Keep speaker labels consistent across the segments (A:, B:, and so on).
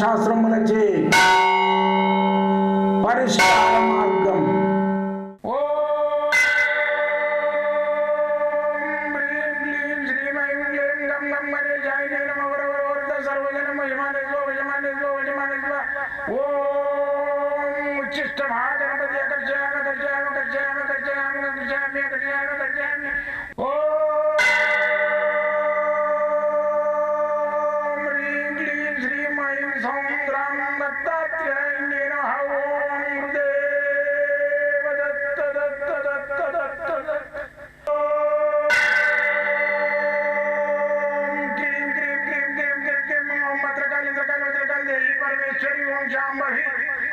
A: శాస్త్రములచే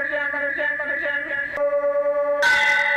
B: മനുഷ്യൻ മനുഷ്യൻ മനുഷ്യൻ മനുഷ്യൻ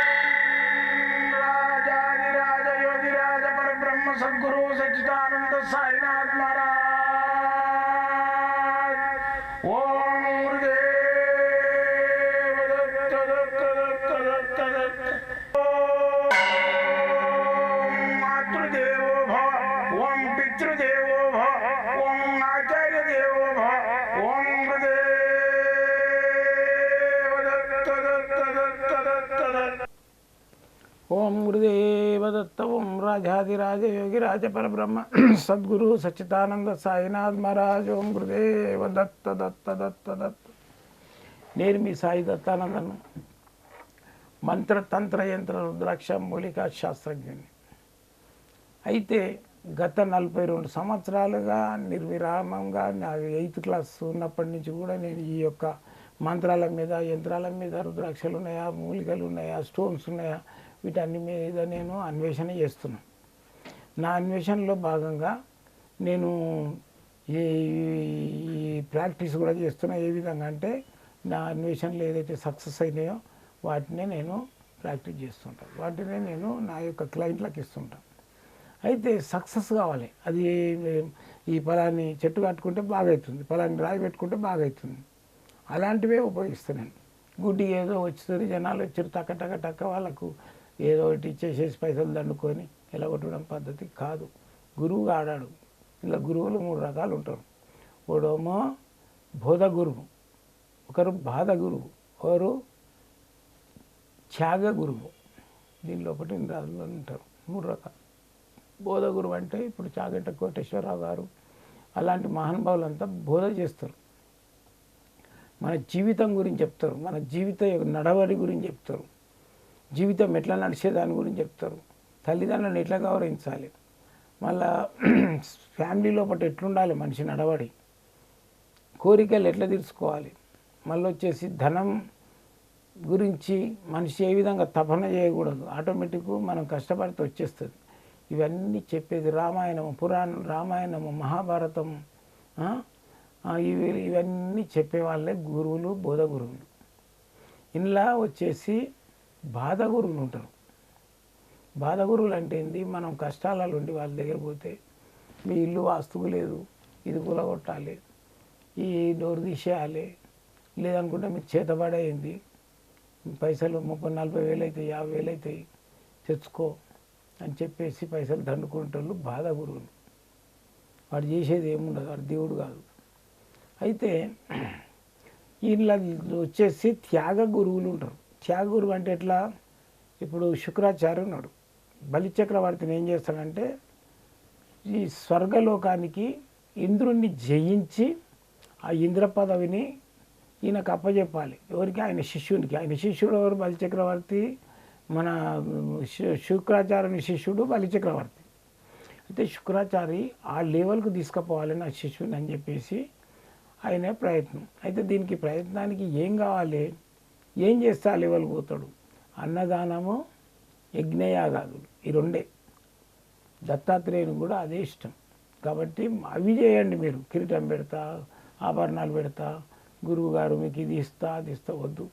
B: ఓం గురుదేవ దత్త ఓం రాజాదిరాజ యోగి సద్గురు సచ్చిదానంద సాయినాథ్ మహారాజ్ ఓం గురుదేవ దత్త దత్త దత్త దత్త నేను మీ సాయి దత్తానందను మంత్ర తంత్ర యంత్ర రుద్రాక్ష మూలికా శాస్త్రజ్ఞుని. అయితే గత నలభై రెండు సంవత్సరాలుగా నిర్విరామంగా నా ఎయిత్ క్లాస్ ఉన్నప్పటి నుంచి కూడా నేను ఈ యొక్క మంత్రాల మీద యంత్రాల మీద రుద్రాక్షలు ఉన్నాయా మూలికలు ఉన్నాయా స్టోన్స్ ఉన్నాయా వీటన్ని మీద నేను అన్వేషణ చేస్తున్నాను నా అన్వేషణలో భాగంగా నేను ఈ ఈ ప్రాక్టీస్ కూడా చేస్తున్నా. ఏ విధంగా అంటే నా అన్వేషణలు ఏదైతే సక్సెస్ అయినాయో వాటినే నేను ప్రాక్టీస్ చేస్తుంటాను వాటినే నేను నా యొక్క క్లయింట్లకు ఇస్తుంటాను అయితే సక్సెస్ కావాలి. అది ఈ ఫలాన్ని చెట్టు కట్టుకుంటే బాగా అవుతుంది ఫలాన్ని రాయి పెట్టుకుంటే బాగా అవుతుంది అలాంటివే ఉపయోగిస్తున్నాను గుడ్డి ఏదో వచ్చేసరి జనాలు వచ్చారు టక్క టక్క టక్క వాళ్ళకు ఏదో ఒకటి ఇచ్చేసేసి పైసలు దండుకొని ఇలా కొట్టడం పద్ధతి కాదు. గురువు ఆడాడు. ఇలా గురువులు మూడు రకాలు ఉంటారు. ఒకడేమో బోధ గురువు ఒకరు బాధ గురువు ఒకరు త్యాగ గురువు. దీనిలో ఒకటి రాజులు ఉంటారు. మూడు రకాలు. బోధ గురువు అంటే ఇప్పుడు చాగంట కోటేశ్వరరావు గారు. అలాంటి మహానుభావులంతా బోధ చేస్తారు. మన జీవితం గురించి చెప్తారు. మన జీవిత యొక్క నడవడి గురించి చెప్తారు. జీవితం ఎట్లా నడిచే దాని గురించి చెప్తారు. తల్లిదండ్రులను ఎట్లా గౌరవించాలి? మళ్ళా ఫ్యామిలీ లోపల ఎట్లుండాలి మనిషి నడవడి? కోరికలు ఎట్లా తీర్చుకోవాలి? మళ్ళీ వచ్చేసి ధనం గురించి మనిషి ఏ విధంగా తపన చేయకూడదు. ఆటోమేటిక్ మనం కష్టపడితే వచ్చేస్తుంది. ఇవన్నీ చెప్పేది రామాయణము పురాణం రామాయణము మహాభారతం ఇవి ఇవన్నీ చెప్పే వాళ్ళే గురువులు బోధ గురువులు. ఇలా వచ్చేసి బాధ గురువులు ఉంటారు. బాధ గురువులు అంటే ఏంది? మనం కష్టాలలో ఉండి వాళ్ళ దగ్గర పోతే మీ ఇల్లు వాస్తువు లేదు ఇది కూలగొట్టాలి ఈ డోర్ తీసేయాలి లేదనుకుంటే మీకు చేతబడైంది పైసలు ముప్పై నలభై వేలు అవుతాయి యాభై వేలు అవుతాయి తెచ్చుకో అని చెప్పేసి పైసలు దండుకుంటోళ్ళు బాధ గురువులు వాడు చేసేది ఏముండదు వాడు దేవుడు కాదు. అయితే వీళ్ళ వచ్చేసి త్యాగ గురువులు ఉంటారు. త్యాగురు అంటే ఎట్లా? ఇప్పుడు శుక్రాచార్య ఉన్నాడు. బలిచక్రవర్తిని ఏం చేస్తాడంటే ఈ స్వర్గలోకానికి ఇంద్రుణ్ణి జయించి ఆ ఇంద్ర పదవిని ఈయనకు అప్పచెప్పాలి ఎవరికి? ఆయన శిష్యునికి. ఆయన శిష్యుడు ఎవరు? బలిచక్రవర్తి మన శుక్రాచార్యుని శిష్యుడు బలిచక్రవర్తి. అయితే శుక్రాచారి ఆ లెవెల్కు తీసుకుపోవాలి నా శిష్యుని అని చెప్పేసి ఆయన ప్రయత్నం. అయితే దీనికి ప్రయత్నానికి ఏం కావాలి? ఏం చేస్తే ఆ పోతాడు? అన్నదానము యజ్ఞయాగాదులు. ఈ రెండే. దత్తాత్రేయుని కూడా అదే ఇష్టం. కాబట్టి అవి చేయండి మీరు. కిరీటం పెడతా ఆభరణాలు పెడతా గురువు గారు మీకు ఇది ఇస్తా అది ఇస్తా వద్దు.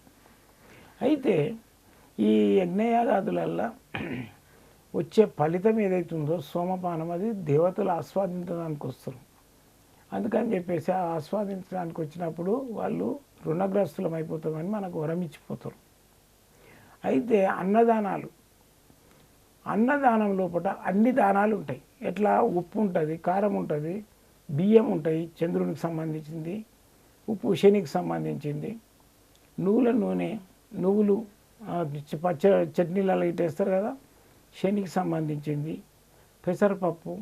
B: అయితే ఈ యజ్ఞయాగాదులల్లో వచ్చే ఫలితం ఏదైతుందో సోమపానం అది దేవతలు ఆస్వాదించడానికి వస్తారు అందుకని చెప్పేసి ఆ ఆస్వాదించడానికి వచ్చినప్పుడు వాళ్ళు రుణగ్రస్తులం అయిపోతామని మనకు వరం ఇచ్చిపోతారు. అయితే అన్నదానాలు అన్నదానం లోపల అన్ని దానాలు ఉంటాయి. ఎట్లా? ఉప్పు ఉంటుంది కారం ఉంటుంది బియ్యం ఉంటాయి చంద్రునికి సంబంధించింది ఉప్పు శనికి సంబంధించింది. నువ్వుల నూనె నువ్వులు పచ్చ చట్నీలలో ఇట్టేస్తారు కదా? శనికి సంబంధించింది పెసరపప్పు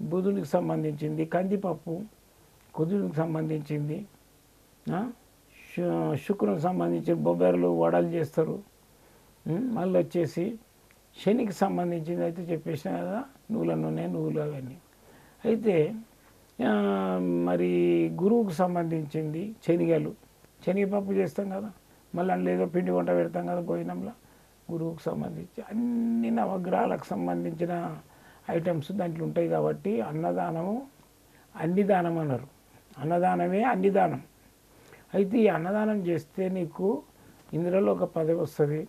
B: బుధునికి సంబంధించింది కందిపప్పు కుదురునికి సంబంధించింది శుక్రం సంబంధించిన బొబ్బెరలు వడలు చేస్తారు. మళ్ళీ వచ్చేసి శనికి సంబంధించింది అయితే చెప్పేసిన కదా నువ్వుల నూనె నువ్వులు అవన్నీ. అయితే మరి గురువుకు సంబంధించింది శనిగలు. శనగపప్పు చేస్తాం కదా మళ్ళీ అందులో ఏదో పిండి వంట పెడతాం కదా భోజనంలో. గురువుకు సంబంధించి అన్ని నవగ్రహాలకు సంబంధించిన ఐటమ్స్ దాంట్లో ఉంటాయి కాబట్టి అన్నదానము అన్ని దానం అన్నారు. అన్నదానమే అన్ని దానం. అయితే ఈ అన్నదానం చేస్తే నీకు ఇందులో ఒక పదవి వస్తుంది.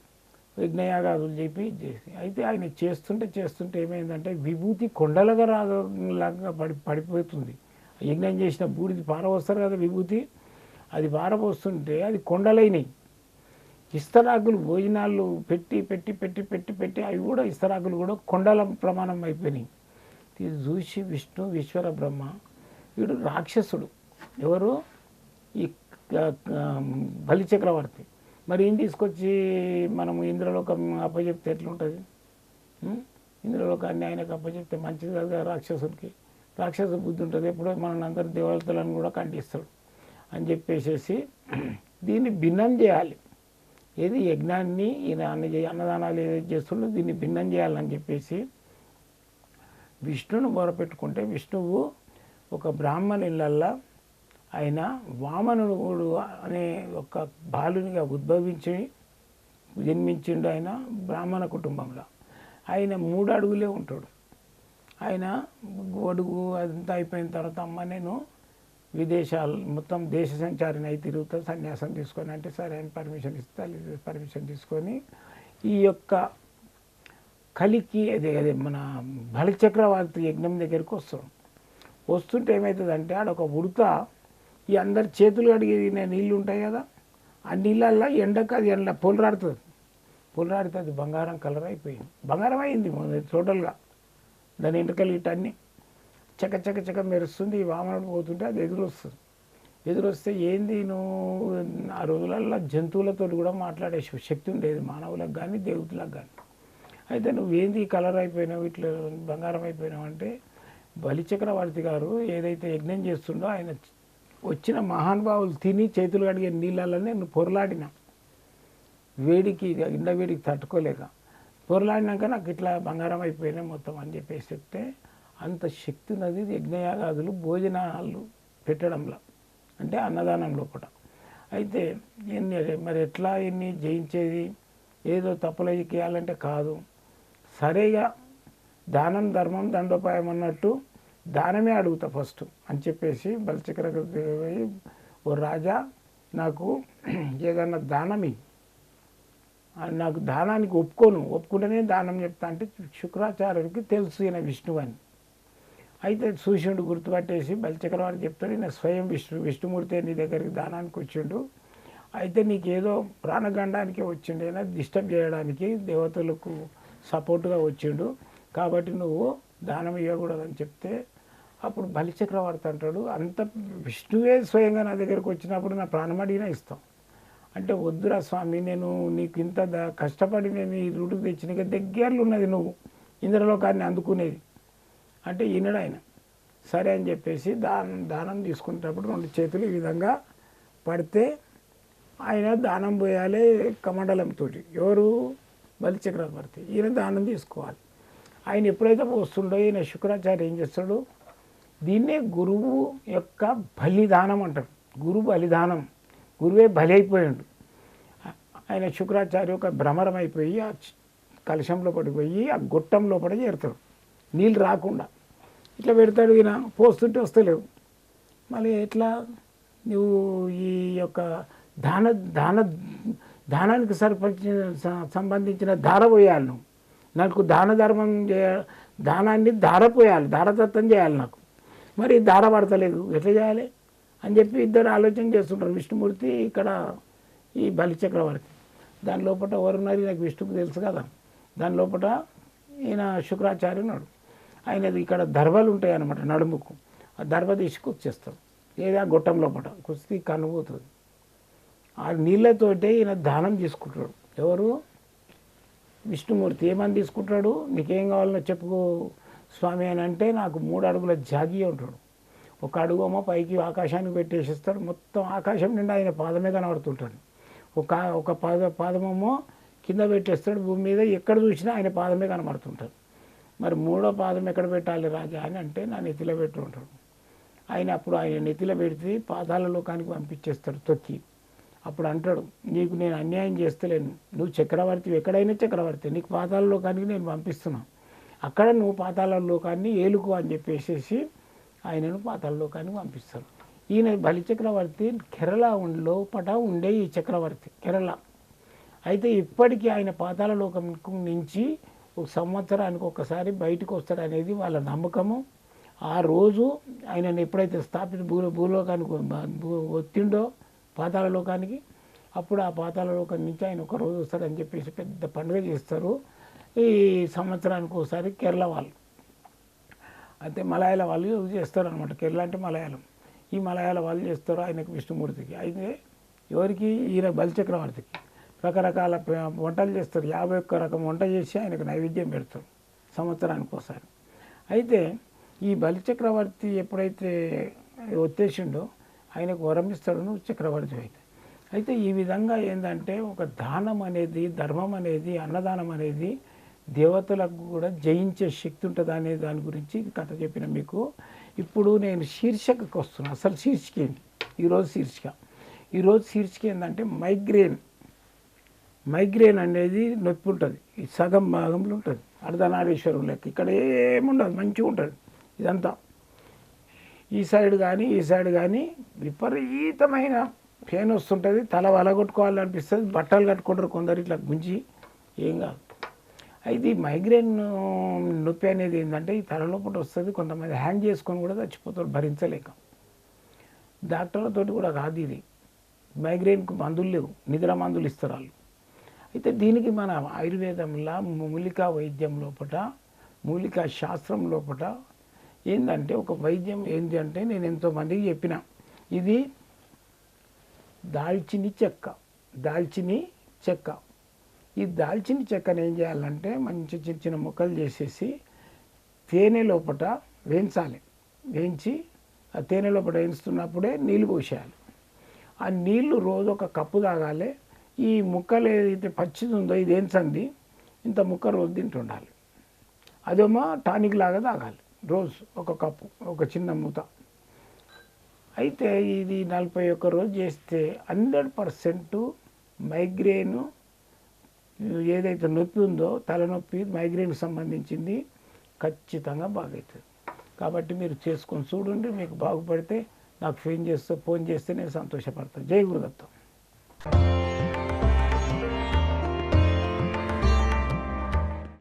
B: యజ్ఞయాగాదులు చెప్పి చేసి అయితే ఆయన చేస్తుంటే చేస్తుంటే ఏమైందంటే విభూతి కొండలుగా రాగలాగా పడి పడిపోతుంది. యజ్ఞం చేసిన బూడిది పారవస్తారు కదా విభూతి అది పారపోస్తుంటే అది కొండలైనవి ఇస్తరాకులు భోజనాలు పెట్టి పెట్టి పెట్టి పెట్టి పెట్టి అవి కూడా ఇస్తరాకులు కూడా కొండల ప్రమాణం అయిపోయినాయి. ఇది చూసి విష్ణు విశ్వర బ్రహ్మ వీడు రాక్షసుడు. ఎవరు? ఈ బలి చక్రవర్తి. మరి ఏం తీసుకొచ్చి మనం ఇంద్రలోకం అప్పచెప్తే ఎట్లుంటుంది? ఇంద్రలోకాన్ని ఆయనకు అప్పచెప్తే మంచిది కదా రాక్షసుడికి రాక్షస బుద్ధి ఉంటుంది. ఎప్పుడో మన అందరు దేవతలను కూడా ఖండిస్తాడు అని చెప్పేసేసి దీన్ని భిన్నం చేయాలి. ఏది యజ్ఞాన్ని ఈయన అన్న అన్నదానాలు ఏదైతే చేస్తుండో దీన్ని భిన్నం చేయాలని చెప్పేసి విష్ణును మొరపెట్టుకుంటే విష్ణువు ఒక బ్రాహ్మణ ఇళ్ళల్లో ఆయన వామనుడు అనే ఒక బాలునిగా ఉద్భవించి జన్మించిండు ఆయన బ్రాహ్మణ కుటుంబంలో. ఆయన మూడు అడుగులే ఉంటాడు. ఆయన అడుగు అదంతా అయిపోయిన తర్వాత అమ్మ నేను విదేశాలు మొత్తం దేశ సంచారిని అయి తిరుగుతా సన్యాసం తీసుకొని అంటే సరే ఆయన పర్మిషన్ ఇస్తా పర్మిషన్ తీసుకొని ఈ యొక్క కలికి అదే అదే మన బలిచక్రవర్తి యజ్ఞం దగ్గరికి వస్తాం వస్తుంటే ఏమవుతుందంటే ఆడ ఒక ఉడత ఈ అందరి చేతులు కడిగేది నీళ్ళు ఉంటాయి కదా ఆ నీళ్ళల్లో ఎండకు అది ఎండ పొలరాడుతుంది పొలరాడితే అది బంగారం కలర్ అయిపోయింది. బంగారం అయింది మొన్న టోటల్గా. దాని ఎంటకలు ఇటన్నీ అన్నీ చక చక చక మెరుస్తుంది ఈ వామనుడు పోతుంటే అది ఎదురొస్తుంది. ఎదురొస్తే ఏంది నువ్వు? ఆ రోజులల్లో జంతువులతో కూడా మాట్లాడే శక్తి ఉండేది మానవులకు కానీ దేవతలకు కానీ అయితే నువ్వేంది కలర్ అయిపోయినావు ఇట్లా బంగారం అయిపోయినావు అంటే బలిచక్రవర్తి గారు ఏదైతే యజ్ఞం చేస్తుండో ఆయన వచ్చిన మహానుభావులు తిని చేతులు కడిగే నీళ్ళలోనే నువ్వు పొరలాడినా. వేడికి ఇండ వేడికి తట్టుకోలేక. పొరలాడినాక నాకు ఇట్లా బంగారం అయిపోయినా మొత్తం అని చెప్పేసి చెప్తే అంత శక్తి ఉన్నది యజ్ఞయాగాదులు భోజనాలు పెట్టడంలో. అంటే అన్నదానం లోపల. అయితే ఎన్ని మరి ఎట్లా ఎన్ని జయించేది? ఏదో తప్పులు చేయాలంటే కాదు. సరిగా దానం ధర్మం దండోపాయం అన్నట్టు దానమే అడుగుతా ఫస్ట్ అని చెప్పేసి బలచక్ర పోయి ఓ రాజా నాకు ఏదన్నా దానమి నాకు దానానికి ఒప్పుకోను ఒప్పుకుంటేనే దానం చెప్తా అంటే శుక్రాచార్యుడికి తెలుసు ఈయన విష్ణువు అని. అయితే సూర్యుడు గుర్తుపట్టేసి బలిచక్రవాడు చెప్తాడు ఈయన స్వయం విష్ణు విష్ణుమూర్తి నీ దగ్గరికి దానానికి వచ్చిండు. అయితే నీకేదో ప్రాణగండానికి వచ్చిండు అయినా డిస్టర్బ్ చేయడానికి దేవతలకు సపోర్ట్గా వచ్చిండు. కాబట్టి నువ్వు దానం ఇవ్వకూడదని చెప్తే అప్పుడు బలిచక్రవర్తి అంటాడు అంత విష్ణువే స్వయంగా నా దగ్గరకు వచ్చినప్పుడు నా ప్రాణం అడిగినా ఇస్తాం. అంటే వద్దురా స్వామి నేను నీకు ఇంత కష్టపడి నేను ఈ రూటుకు తెచ్చిన దగ్గరలో ఉన్నది నువ్వు. ఇంద్రలోకాన్ని అందుకునేది. అంటే ఈనడు ఆయన. సరే అని చెప్పేసి దానం దానం తీసుకునేటప్పుడు రెండు చేతులు ఈ విధంగా పడితే ఆయన దానం పోయాలి కమండలంతో ఎవరు? బలిచక్రవర్తి. ఈయన దానం తీసుకోవాలి. ఆయన ఎప్పుడైతే పోస్తుండో ఈయన శుక్రాచార్య ఏం చేస్తాడు? దీన్నే గురువు యొక్క బలిదానం అంటారు. గురు బలిదానం. గురువే బలి అయిపోయాడు ఆయన శుక్రాచార్య ఒక భ్రమరం అయిపోయి ఆ కలశంలో పడిపోయి ఆ గొట్టం లోపల చేరుతాడు. నీళ్ళు రాకుండా. ఇట్లా పెడతాడు ఈయన. పోస్తుంటే వస్తలేవు. మళ్ళీ ఎట్లా? నువ్వు ఈ యొక్క దాన దాన దానానికి సరిపరిచిన సంబంధించిన ధార పోయాలి నువ్వు. నాకు దాన ధర్మం చేయ దానాన్ని ధార పోయాలి ధారదత్తం చేయాలి నాకు. మరి ధార పడతలేదు. ఎట్లా చేయాలి? అని చెప్పి ఇద్దరు ఆలోచన చేస్తుంటారు. విష్ణుమూర్తి ఇక్కడ ఈ బలి చక్రవర్తి దాని లోపల ఎవరున్నారు? నాకు విష్ణుకు తెలుసు కదా. దాని లోపల ఈయన శుక్రాచార్య ఉన్నాడు ఆయనది ఇక్కడ దర్భలు ఉంటాయి అనమాట నడుముకు. ఆ దర్భ తీసి కుచ్చేస్తాడు లేదా గొట్టం లోపల కుస్తీ కనుపోతుంది ఆ నీళ్ళతోటే ఈయన దానం తీసుకుంటాడు ఎవరు? విష్ణుమూర్తి. ఏమని తీసుకుంటాడు నీకేం కావాలో చెప్పుకో. స్వామి అని అంటే నాకు మూడు అడుగుల జాగి ఉంటాడు. ఒక అడుగేమో పైకి ఆకాశానికి పెట్టేసిస్తాడు. మొత్తం ఆకాశం నిండా ఆయన పాదమే కనబడుతుంటాడు. ఒక ఒక పాద పాదమేమో కింద పెట్టేస్తాడు. భూమి మీద ఎక్కడ చూసినా ఆయన పాదమే కనబడుతుంటాడు. మరి మూడో పాదం ఎక్కడ పెట్టాలి రాజా అని అంటే నా నెత్తిలో పెట్టి ఉంటాడు. ఆయన అప్పుడు ఆయన నెత్తిలో పెడితే పాదాల లోకానికి పంపించేస్తాడు తొక్కి. అప్పుడు అంటాడు నీకు నేను అన్యాయం చేస్తలేను. నువ్వు చక్రవర్తి ఎక్కడైనా చక్రవర్తి. నీకు పాతాల లోకానికి నేను పంపిస్తున్నా. అక్కడ నువ్వు పాతాల లోకాన్ని ఏలుకో అని చెప్పేసేసి ఆయనను పాతాల లోకానికి పంపిస్తారు. ఈయన బలి చక్రవర్తి కేరళ లోపట ఉండే ఈ చక్రవర్తి కేరళ. అయితే ఇప్పటికీ ఆయన పాతాల లోకం నుంచి ఒక సంవత్సరానికి ఒకసారి బయటకు వస్తాడు అనేది వాళ్ళ నమ్మకము. ఆ రోజు ఆయనను ఎప్పుడైతే స్థాపిత భూ భూలోకానికి వచ్చిండో పాతాల లోకానికి అప్పుడు ఆ పాతాల లోకం నుంచి ఆయన ఒక రోజు వస్తాడని చెప్పేసి పెద్ద పండుగ చేస్తారు. ఈ సంవత్సరానికి ఒకసారి కేరళ వాళ్ళు. అయితే మలయాళ వాళ్ళు చేస్తారు అనమాట కేరళ అంటే మలయాళం. ఈ మలయాళ వాళ్ళు చేస్తారు ఆయనకు విష్ణుమూర్తికి. అయితే ఎవరికి? ఈయన బలిచక్రవర్తికి రకరకాల వంటలు చేస్తారు. యాభై ఒక్క రకం వంట చేసి ఆయనకు నైవేద్యం పెడతారు సంవత్సరానికి ఒకసారి. అయితే ఈ బలిచక్రవర్తి ఎప్పుడైతే వచ్చేసిండో ఆయనకు వరం ఇస్తాడు నువ్వు చక్రవర్తి అయితే. అయితే ఈ విధంగా ఏంటంటే ఒక దానం అనేది ధర్మం అనేది అన్నదానం అనేది దేవతలకు కూడా జయించే శక్తి ఉంటుంది అనే దాని గురించి కథ చెప్పిన మీకు. ఇప్పుడు నేను శీర్షికకు వస్తున్నాను అసలు శీర్షిక ఏంటి? ఈరోజు శీర్షిక. ఈరోజు శీర్షిక ఏంటంటే మైగ్రేన్. మైగ్రేన్ అనేది నొప్పి ఉంటుంది. ఈ సగం భాగంలో ఉంటుంది. అర్ధనారీశ్వరం లెక్క. ఇక్కడ ఏముండదు మంచిగా ఉంటుంది. ఇదంతా. ఈ సైడ్ కానీ ఈ సైడ్ కానీ విపరీతమైన పెయిన్ వస్తుంటుంది. తల వలగొట్టుకోవాలనిపిస్తుంది బట్టలు కట్టుకుంటారు కొందరు ఇట్లా గుంజి. ఏం కాదు. అయితే ఈ మైగ్రేన్ నొప్పి అనేది ఏంటంటే ఈ తలలోపల వస్తుంది కొంతమంది హ్యాంగ్ చేసుకొని కూడా చచ్చిపోతారు భరించలేక. డాక్టర్లతోటి కూడా కాదు ఇది. మైగ్రేన్కు మందులు లేవు నిద్ర మందులు ఇస్తారు వాళ్ళు. అయితే దీనికి మన ఆయుర్వేదంలో మూలికా వైద్యం లోపట మూలికా శాస్త్రం లోపట ఏంటంటే ఒక వైద్యం ఏంటి అంటే నేను ఎంతోమందికి చెప్పిన. ఇది దాల్చిని చెక్క దాల్చిని చెక్క. ఈ దాల్చిన చెక్కను ఏం చేయాలంటే మంచి చిన్న చిన్న ముక్కలు చేసేసి తేనె లోపట వేయించాలి. వేయించి ఆ తేనె లోపల వేయిస్తున్నప్పుడే నీళ్ళు పోసేయాలి. ఆ నీళ్ళు రోజు ఒక కప్పు తాగాలి. ఈ ముక్కలు ఏదైతే పచ్చిది ఉందో ఇది ఏంచండి? ఇంత ముక్క రోజు తింటుండాలి అదేమో టానిక్ లాగా తాగాలి. రోజు ఒక కప్పు ఒక చిన్న మూత. అయితే ఇది నలభై ఒక్క రోజు చేస్తే హండ్రెడ్ పర్సెంట్ మైగ్రేను ఏదైతే నొప్పి ఉందో తలనొప్పి మైగ్రేన్కి సంబంధించింది ఖచ్చితంగా బాగవుతుంది కాబట్టి మీరు చేసుకొని చూడండి మీకు బాగుపడితే నాకు ఫోన్ చేస్తే ఫోన్ చేస్తే నేను సంతోషపడతాను జై గురుదత్తం.